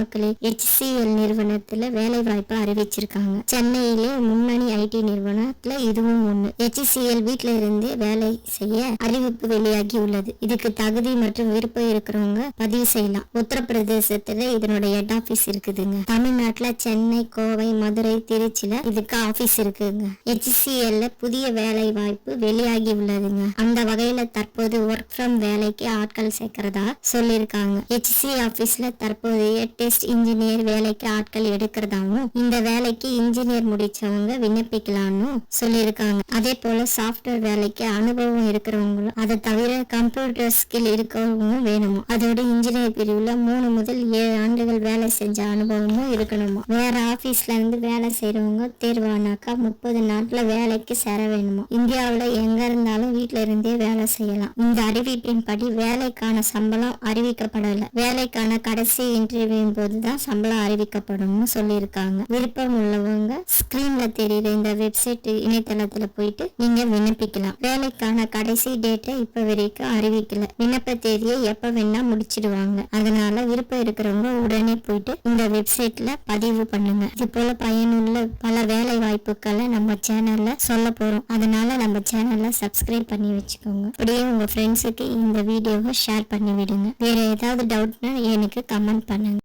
மக்களே HCL நிறுவனத்துல வேலை வாய்ப்பு அறிவிச்சிருக்காங்க. சென்னையிலே முன்னணி ஐடி நிறுவனத்துல இதுவும் ஒண்ணு. HCL வீட்டுல இருந்தே வேலை செய்ய அறிவிப்பு வெளியாகி உள்ளது. இதுக்கு தகுதி மற்றும் விருப்பம் இருக்கிறவங்க பதிவு செய்யலாம். உத்தரப்பிரதேசத்துல இதனுடைய ஹெட் ஆபீஸ் இருக்குதுங்க. தமிழ்நாட்டுல சென்னை கோவை மதுரை திருச்சியில இதுக்கு ஆபீஸ் இருக்குங்க. HCL புதிய வேலை வாய்ப்பு வெளியாகி உள்ளதுங்க. அந்த வகையில தற்போது ஒர்க் ஃப்ரம் வேலைக்கு ஆட்கள் சேர்க்கிறதா சொல்லியிருக்காங்க. HC ஆபீஸ்ல தற்போதைய டெஸ்ட் இன்ஜினியர் வேலைக்கு ஆட்கள் எடுக்கிறதாவும் இந்த வேலைக்கு இன்ஜினியர் முடிச்சவங்க விண்ணப்பிக்கலாம்னு சொல்லியிருக்காங்க. அதே போல சாஃப்ட்வேர் வேலைக்கு அனுபவம் இருக்கிறவங்களும் அதை தவிர கம்ப்யூட்டர் ஸ்கில் இருக்கிறவங்க வேணுமா? அதோட இன்ஜினியர் பிரிவுல மூணு முதல் ஏழு ஆண்டுகள் வேலை செஞ்ச அனுபவமும் இருக்கணுமா? வேற ஆபீஸ்ல இருந்து வேலை செய்யறவங்க தேர்வானாக்கா முப்பது நாட்டுல வேலைக்கு சேர வேணுமா? இந்தியாவில எங்க இருந்தாலும் வீட்டுல இருந்தே வேலை செய்யலாம். இந்த அறிவிப்பின் படி வேலைக்கான சம்பளம் அறிவிக்கப்படல. வேலைக்கான கடைசி இன்டர்வியூ போதுதான் சம்பளம் அறிவிக்கப்படும்னு சொல்லியிருக்காங்க. விருப்பம் உள்ளவங்க ஸ்கிரீன்ல தெரியுற இந்த வெப்சைட் இணையதளத்துல போயிட்டு நீங்க விண்ணப்பிக்கலாம். வேலைக்கான கடைசி டேட்டை இப்ப வரைக்கும் அறிவிக்கல. விண்ணப்ப தேதியை எப்ப வேணா முடிச்சிடுவாங்க. அதனால விருப்பம் இருக்கிறவங்க உடனே போயிட்டு இந்த வெப்சைட்ல பதிவு பண்ணுங்க. இது போல பயனுள்ள பல வேலை வாய்ப்புகளை நம்ம சேனல்ல சொல்ல போறோம். அதனால நம்ம சேனல்ல சப்ஸ்கிரைப் பண்ணி வச்சுக்கோங்க. அப்படியே உங்க ஃப்ரெண்ட்ஸுக்கு இந்த வீடியோவை ஷேர் பண்ணி விடுங்க. வேற ஏதாவது டவுட்னா எனக்கு கமெண்ட் பண்ணுங்க.